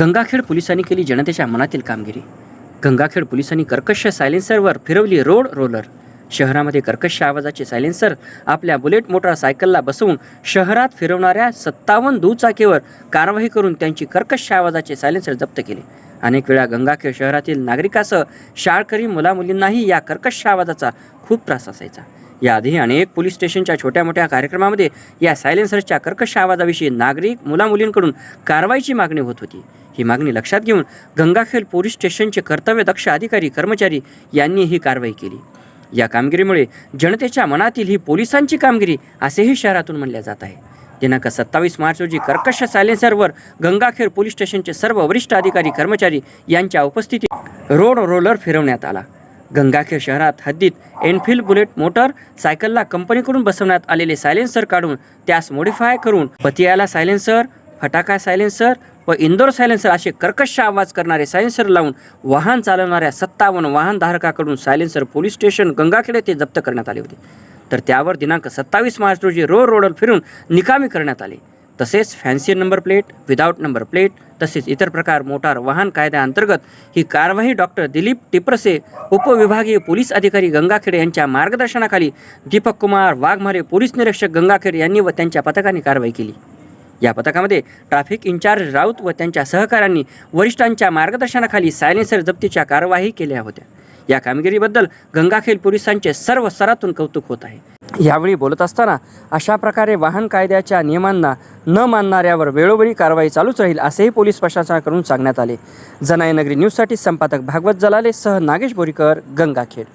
गंगाखेड पोलिसांनी केली जनतेच्या मनातील कामगिरी. गंगाखेड पोलिसांनी कर्कश सायलेन्सरवर फिरवली रोड रोलर. शहरामध्ये कर्कश आवाजाचे सायलेन्सर आपल्या बुलेट मोटारसायकलला बसवून शहरात फिरवणाऱ्या सत्तावन्न दुचाकीवर कारवाई करून त्यांची कर्कश आवाजाचे सायलेन्सर जप्त केले. अनेक वेळा गंगाखेड शहरातील नागरिकासह शाळकरी मुलामुलींनाही या कर्कश आवाजाचा खूप त्रास असायचा. याआधी अनेक पोलीस स्टेशनच्या छोट्या मोठ्या कार्यक्रमामध्ये या सायलेन्सरच्या कर्कश आवाजाविषयी नागरिक मुलामुलींकडून कारवाईची मागणी होत होती. ही मागणी लक्षात घेऊन गंगाखेल पोलीस स्टेशनचे कर्तव्यदक्ष अधिकारी कर्मचारी यांनी ही कारवाई केली. या कामगिरीमुळे जनतेच्या मनातील ही पोलिसांची कामगिरी असेही शहरातून म्हणल्या जात आहे. दिनांक सत्तावीस मार्च रोजी कर्कश सायलेन्सरवर गंगाखेड पोलीस स्टेशनचे सर्व वरिष्ठ अधिकारी कर्मचारी यांच्या उपस्थितीत रोड रोलर फिरवण्यात आला. गंगाखेड शहरात हद्दीत एनफील्ड बुलेट मोटर सायकलला कंपनीकडून बसवण्यात आलेले सायलेन्सर काढून त्यास मॉडिफाय करून पतियाला सायलेन्सर फटाका सायलेन्सर व इंदोर सायलेन्सर असे कर्कश आवाज करणारे सायलेन्सर लावून वाहन चालवणाऱ्या सत्तावन्न वाहनधारकाकडून सायलेन्सर पोलीस स्टेशन गंगाखेड येथे जप्त करण्यात आले होते. तर त्यावर दिनांक सत्तावीस मार्च रोजी रो रोडल फिरून निकामी करण्यात आले. तसेच fancy number plate without number plate तसेच इतर प्रकार मोटार वाहन कायद्याअंतर्गत ही कारवाई डॉक्टर दिलीप टिप्रसे उपविभागीय पोलीस अधिकारी गंगाखेड यांच्या मार्गदर्शनाखाली दीपक कुमार वाघमारे पोलीस निरीक्षक गंगाखेड यांनी व त्यांच्या पथकाने कारवाई केली. या पथकामध्ये ट्रॅफिक इन्चार्ज राऊत व त्यांच्या सहकाऱ्यांनी वरिष्ठांच्या मार्गदर्शनाखाली सायलेन्सर जप्तीच्या कारवाई केल्या होत्या. या कामगिरीबद्दल गंगाखेड पोलिसांचे सर्व स्तरातून कौतुक होत आहे. यावेळी बोलत असताना अशा प्रकारे वाहन कायद्याच्या नियमांना न मानणाऱ्यावर वेळोवेळी कारवाई चालूच राहील असेही पोलीस प्रशासनाकडून सांगण्यात आले. जनाई नगरी न्यूजसाठी संपादक भागवत जलाले सह नागेश बोरीकर गंगाखेड